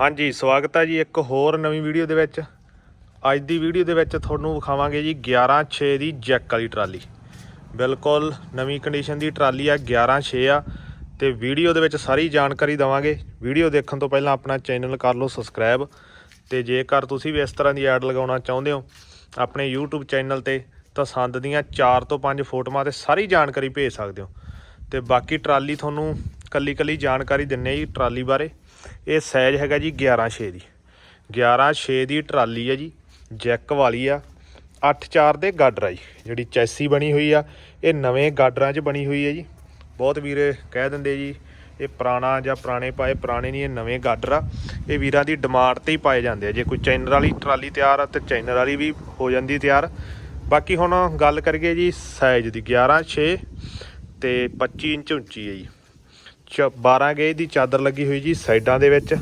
ਹਾਂਜੀ, ਸਵਾਗਤ ਹੈ ਜੀ ਇੱਕ ਹੋਰ ਨਵੀਂ ਵੀਡੀਓ ਦੇ ਵਿੱਚ। ਅੱਜ ਦੀ ਵੀਡੀਓ ਦੇ ਵਿੱਚ ਤੁਹਾਨੂੰ ਵਿਖਾਵਾਂਗੇ ਜੀ 11.6 ਦੀ ਜੈਕ ਵਾਲੀ ਟਰਾਲੀ। ਬਿਲਕੁਲ ਨਵੀਂ ਕੰਡੀਸ਼ਨ ਦੀ ਟਰਾਲੀ ਆ 11.6 ਆ। ਤੇ ਵੀਡੀਓ ਦੇ ਵਿੱਚ ਸਾਰੀ ਜਾਣਕਾਰੀ ਦਵਾਂਗੇ। ਵੀਡੀਓ ਦੇਖਣ ਤੋਂ ਪਹਿਲਾਂ ਆਪਣਾ ਚੈਨਲ ਕਰ ਲਓ ਸਬਸਕ੍ਰਾਈਬ ਤੇ ਜੇਕਰ ਤੁਸੀਂ ਵੀ ਇਸ ਤਰ੍ਹਾਂ ਦੀ ਐਡ ਲਗਾਉਣਾ ਚਾਹੁੰਦੇ ਹੋ, ਆਪਣੇ YouTube ਚੈਨਲ ਤੇ, ਤਾਂ ਸੰਦ ਦੀਆਂ 4 ਤੋਂ 5 ਫੋਟੋਆਂ ਤੇ ਸਾਰੀ ਜਾਣਕਾਰੀ ਭੇਜ ਸਕਦੇ ਹੋ। ਤੇ ਬਾਕੀ ਟਰਾਲੀ ਤੁਹਾਨੂੰ ਕੱਲੀ ਕੱਲੀ ਜਾਣਕਾਰੀ ਦਿੰਨੇ ਜੀ ਟਰਾਲੀ ਬਾਰੇ। ਇਹ ਸਾਈਜ਼ ਹੈਗਾ ਜੀ 11.6 ਦੀ। 11.6 ਦੀ ਟਰਾਲੀ ਹੈ ਜੀ, ਜੈਕ ਵਾਲੀ ਆ। 8.4 ਦੇ ਗਾਡਰ ਆ ਜੀ, ਜਿਹੜੀ ਚੈਸੀ ਬਣੀ ਹੋਈ ਆ। ਇਹ ਨਵੇਂ ਗਾਡਰਾਂ 'ਚ ਬਣੀ ਹੋਈ ਹੈ ਜੀ। ਬਹੁਤ ਵੀਰੇ ਕਹਿ ਦਿੰਦੇ ਜੀ, ਇਹ ਪੁਰਾਣਾ ਜਾਂ ਪੁਰਾਣੇ ਪਾਏ, ਪੁਰਾਣੇ ਨਹੀਂ, ਇਹ ਨਵੇਂ ਗਾਡਰ ਆ। ਇਹ ਵੀਰਾਂ ਦੀ ਡਿਮਾਂਡ ਤੇ ਹੀ ਪਾਏ ਜਾਂਦੇ ਆ। ਜੇ ਕੋਈ ਚੈਨਰ ਵਾਲੀ ਟਰਾਲੀ ਤਿਆਰ ਆ, ਤੇ ਚੈਨਰ ਵਾਲੀ ਵੀ ਹੋ ਜਾਂਦੀ ਤਿਆਰ। ਬਾਕੀ ਹੁਣ ਗੱਲ ਕਰੀਏ ਜੀ ਸਾਈਜ਼ ਦੀ 11.6 ਤੇ 25 ਇੰਚ ਉੱਚੀ ਹੈ ਜੀ। 12 ਗੇਜ ਦੀ ਚਾਦਰ ਲੱਗੀ ਹੋਈ ਜੀ ਸਾਈਡਾਂ ਦੇ ਵਿੱਚ।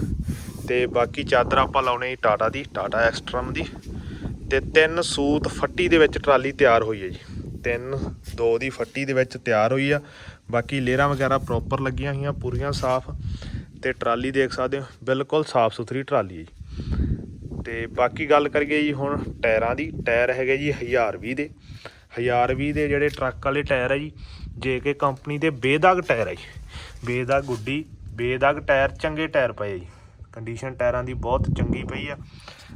ਤੇ ਬਾਕੀ ਚਾਦਰ ਆਪਾਂ ਲਾਉਣੇ ਜੀ ਟਾਟਾ ਦੀ, ਟਾਟਾ ਐਕਸਟ੍ਰਮ ਦੀ। ਤੇ ਤਿੰਨ ਸੂਤ ਫੱਟੀ ਦੇ ਵਿੱਚ ਟਰਾਲੀ ਤਿਆਰ ਹੋਈ ਹੈ ਜੀ। ਤਿੰਨ, ਦੋ ਦੀ ਫੱਟੀ ਦੇ ਵਿੱਚ ਤਿਆਰ ਹੋਈ ਆ। ਬਾਕੀ ਲੇਅਰਾਂ ਵਗੈਰਾ ਪ੍ਰੋਪਰ ਲੱਗੀਆਂ ਹੋਈਆਂ, ਪੂਰੀਆਂ ਸਾਫ਼। ਤੇ ਟਰਾਲੀ ਦੇਖ ਸਕਦੇ ਹੋ, ਬਿਲਕੁਲ ਸਾਫ਼ ਸੁਥਰੀ ਟਰਾਲੀ ਹੈ ਜੀ। ਤੇ ਬਾਕੀ ਗੱਲ ਕਰੀਏ ਜੀ ਹੁਣ ਟਾਇਰਾਂ ਦੀ, ਟਾਇਰ ਹੈਗੇ ਜੀ 1020 ਦੇ। 1020 ਦੇ ਜਿਹੜੇ ਟਰੱਕ ਵਾਲੇ ਟਾਇਰ ਹੈ ਜੀ, ਜੇ ਕੇ ਕੰਪਨੀ ਦੇ ਬੇਦਾਗ ਟਾਇਰ ਹੈ ਜੀ। ਬੇਦਾਗ ਗੁੱਡੀ, ਬੇਦਾਗ ਟਾਇਰ, ਚੰਗੇ ਟਾਇਰ ਪਏ ਜੀ। ਕੰਡੀਸ਼ਨ ਟਾਇਰਾਂ ਦੀ ਬਹੁਤ ਚੰਗੀ ਪਈ ਆ।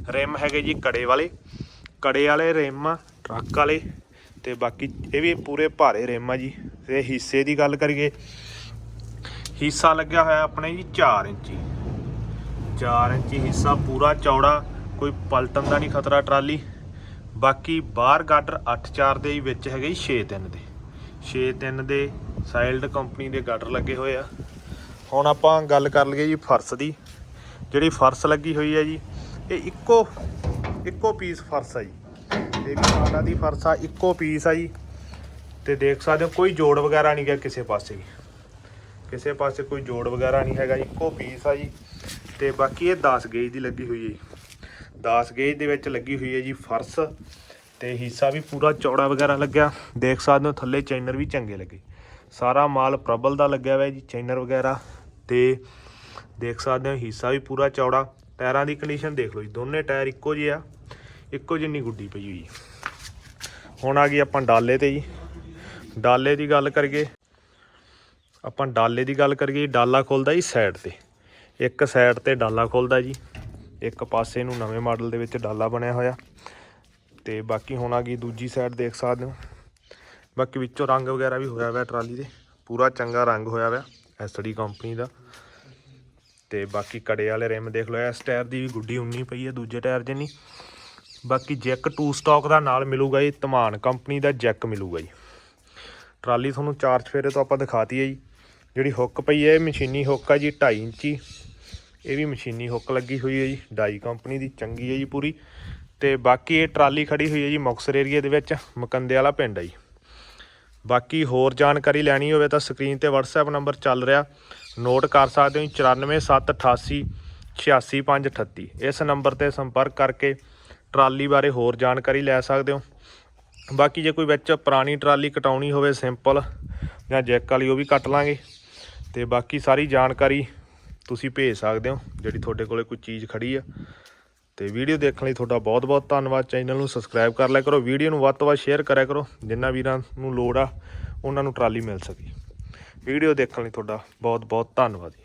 ਰਿਮ ਹੈਗੇ ਜੀ ਕੜੇ ਵਾਲੇ। ਕੜੇ ਵਾਲੇ ਰਿਮ ਆ, ਟਰੱਕ ਵਾਲੇ। ਤੇ ਬਾਕੀ ਇਹ ਵੀ ਪੂਰੇ ਭਾਰੇ ਰਿਮ ਆ ਜੀ। ਤੇ ਹਿੱਸੇ ਦੀ ਗੱਲ ਕਰੀਏ, ਹਿੱਸਾ ਲੱਗਿਆ ਹੋਇਆ ਆਪਣੇ ਜੀ 4 ਇੰਚੀ 4 ਇੰਚੀ ਹਿੱਸਾ, ਪੂਰਾ ਚੌੜਾ, ਕੋਈ ਪਲਟਣ ਦਾ ਨਹੀਂ ਖਤਰਾ ਟਰਾਲੀ। ਬਾਕੀ ਬਾਹਰ ਗਾਡਰ 8-4 ਦੇ ਵਿੱਚ ਹੈਗੇ ਜੀ 6-3 ਦੇ। 6-3 ਦੇ ਸਾਈਲਡ ਕੰਪਨੀ ਦੇ ਗਾਡਰ ਲੱਗੇ ਹੋਏ ਆ। ਹੁਣ ਆਪਾਂ ਗੱਲ ਕਰ ਲਈਏ ਜੀ ਫਰਸ਼ ਦੀ। ਜਿਹੜੀ ਫਰਸ਼ ਲੱਗੀ ਹੋਈ ਹੈ ਜੀ, ਇਹ ਇੱਕੋ ਇੱਕੋ ਪੀਸ ਫਰਸ਼ ਆ ਜੀ। ਇਹ ਵੀ ਦੀ ਫਰਸ਼ ਆ, ਇੱਕੋ ਪੀਸ ਆ ਜੀ। ਤੇ ਦੇਖ ਸਕਦੇ ਹੋ, ਕੋਈ ਜੋੜ ਵਗੈਰਾ ਨਹੀਂ ਗਿਆ ਕਿਸੇ ਪਾਸੇ। ਕਿਸੇ ਪਾਸੇ ਕੋਈ ਜੋੜ ਵਗੈਰਾ ਨਹੀਂ ਹੈਗਾ, ਇੱਕੋ ਪੀਸ ਆ ਜੀ। ਤੇ ਬਾਕੀ ਇਹ 10 ਗੇਜ ਦੀ ਲੱਗੀ ਹੋਈ ਹੈ ਜੀ। 10 ਗੇਜ ਦੇ ਵਿੱਚ ਲੱਗੀ ਹੋਈ ਹੈ ਜੀ ਫਰਸ਼। ਤੇ ਹਿੱਸਾ ਵੀ ਪੂਰਾ ਚੌੜਾ ਵਗੈਰਾ ਲੱਗਿਆ। ਦੇਖ ਸਕਦੇ ਹੋ, ਥੱਲੇ ਚੈਨਰ ਵੀ ਚੰਗੇ ਲੱਗੇ। ਸਾਰਾ ਮਾਲ ਪ੍ਰਬਲ ਦਾ ਲੱਗਿਆ ਹੋਇਆ ਜੀ, ਚੈਨਰ ਵਗੈਰਾ ਤੇ ਦੇਖ ਸਕਦੇ ਹੋ, ਹਿੱਸਾ ਵੀ ਪੂਰਾ ਚੌੜਾ। ਟਾਇਰਾਂ ਦੀ ਕੰਡੀਸ਼ਨ ਦੇਖ ਲਓ ਜੀ, ਦੋਨੇ ਟਾਇਰ ਇੱਕੋ ਜਿਹੇ ਆ, ਇੱਕੋ ਜਿੰਨੀ ਗੁੱਡੀ ਪਈ ਹੋਈ। ਹੁਣ ਆ ਗਈ ਆਪਾਂ ਡਾਲੇ ਤੇ ਜੀ। ਡਾਲੇ ਦੀ ਗੱਲ ਕਰੀਏ, ਆਪਾਂ ਡਾਲੇ ਦੀ ਗੱਲ ਕਰੀਏ, ਡਾਲਾ ਖੁੱਲਦਾ ਜੀ ਸਾਈਡ ਤੇ। ਇੱਕ ਸਾਈਡ ਤੇ ਡਾਲਾ ਖੁੱਲਦਾ ਜੀ, ਇੱਕ ਪਾਸੇ ਨੂੰ ਨਵੇਂ ਮਾਡਲ ਦੇ ਵਿੱਚ ਡਾਲਾ ਬਣਿਆ ਹੋਇਆ। ਤੇ ਬਾਕੀ ਹੁਣ ਆ ਗਈ ਦੂਜੀ ਸਾਈਡ ਦੇਖ ਸਕਦੇ ਹੋ। ਬਾਕੀ ਵਿੱਚੋਂ ਰੰਗ ਵਗੈਰਾ ਵੀ ਹੋਇਆ ਹੋਇਆ ਟਰਾਲੀ ਦੇ। ਪੂਰਾ ਚੰਗਾ ਰੰਗ ਹੋਇਆ ਹੋਇਆ ਐਸਡੀ ਕੰਪਨੀ ਦਾ। ਤੇ ਬਾਕੀ ਕੜੇ ਵਾਲੇ ਰਿਮ ਦੇਖ ਲਓ ਇਸ ਟਾਇਰ ਦੀ ਵੀ ਗੁੱਡੀ ਉਨੀ ਪਈ ਹੈ ਦੂਜੇ ਟਾਇਰ ਜਿੰਨੀ ਬਾਕੀ ਜੈਕ ਟੂ ਸਟਾਕ ਦਾ ਨਾਲ ਮਿਲੂਗਾ ਜੀ, ਧਮਾਨ ਕੰਪਨੀ ਦਾ ਜੈਕ ਮਿਲੂਗਾ ਜੀ। ਟਰਾਲੀ ਤੁਹਾਨੂੰ ਚਾਰ ਚਫੇਰੇ ਤੋਂ ਆਪਾਂ ਦਿਖਾਤੀ ਹੈ ਜੀ। ਜਿਹੜੀ ਹੁੱਕ ਪਈ ਹੈ ਇਹ ਮਸ਼ੀਨੀ ਹੁੱਕ ਆ ਜੀ 2.5 ਇੰਚੀ। ਇਹ ਵੀ ਮਸ਼ੀਨੀ ਹੁੱਕ ਲੱਗੀ ਹੋਈ ਹੈ ਜੀ ਡਾਈ ਕੰਪਨੀ ਦੀ, ਚੰਗੀ ਹੈ ਜੀ ਪੂਰੀ। ਤੇ ਬਾਕੀ ਇਹ ਟਰਾਲੀ ਖੜੀ ਹੋਈ ਹੈ ਜੀ ਮੁਕਸਰ ਏਰੀਏ ਦੇ ਵਿੱਚ, ਮਕੰਦੇ ਵਾਲਾ ਪਿੰਡ ਹੈ ਜੀ। ਬਾਕੀ ਹੋਰ ਜਾਣਕਾਰੀ ਲੈਣੀ ਹੋਵੇ ਤਾਂ ਸਕਰੀਨ ਤੇ WhatsApp ਨੰਬਰ ਚੱਲ ਰਿਹਾ। ਨੋਟ ਕਰ ਸਕਦੇ ਹੋ 94788 86538 ਇਸ ਨੰਬਰ ਤੇ ਸੰਪਰਕ ਕਰਕੇ ਟਰਾਲੀ ਬਾਰੇ ਹੋਰ ਜਾਣਕਾਰੀ ਲੈ ਸਕਦੇ ਹੋ। ਬਾਕੀ ਜੇ ਕੋਈ ਵਿੱਚ ਪੁਰਾਣੀ ਟਰਾਲੀ ਕਟਾਉਣੀ ਹੋਵੇ, ਸਿੰਪਲ ਜਾਂ ਜੈਕ ਵਾਲੀ, ਉਹ ਵੀ ਕੱਟ ਲਾਂਗੇ। ਤੇ ਬਾਕੀ ਸਾਰੀ ਜਾਣਕਾਰੀ ਤੁਸੀਂ ਭੇਜ ਸਕਦੇ ਹੋ, ਜਿਹੜੀ ਤੁਹਾਡੇ ਕੋਲੇ ਕੋਈ ਚੀਜ਼ ਖੜੀ ਆ। ਤੇ ਵੀਡੀਓ ਦੇਖਣ ਲਈ ਤੁਹਾਡਾ ਬਹੁਤ ਬਹੁਤ ਧੰਨਵਾਦ। ਚੈਨਲ ਨੂੰ ਸਬਸਕ੍ਰਾਈਬ ਕਰ ਲਿਆ ਕਰੋ। ਵੀਡੀਓ ਨੂੰ ਵੱਧ ਤੋਂ ਵੱਧ ਸ਼ੇਅਰ ਕਰਿਆ ਕਰੋ। ਜਿੰਨਾ ਵੀਰਾਂ ਨੂੰ ਲੋੜ ਆ, ਉਹਨਾਂ ਨੂੰ ਟਰਾਲੀ ਮਿਲ ਸਕੇ। ਵੀਡੀਓ ਦੇਖਣ ਲਈ ਤੁਹਾਡਾ ਬਹੁਤ ਬਹੁਤ ਧੰਨਵਾਦ ਜੀ।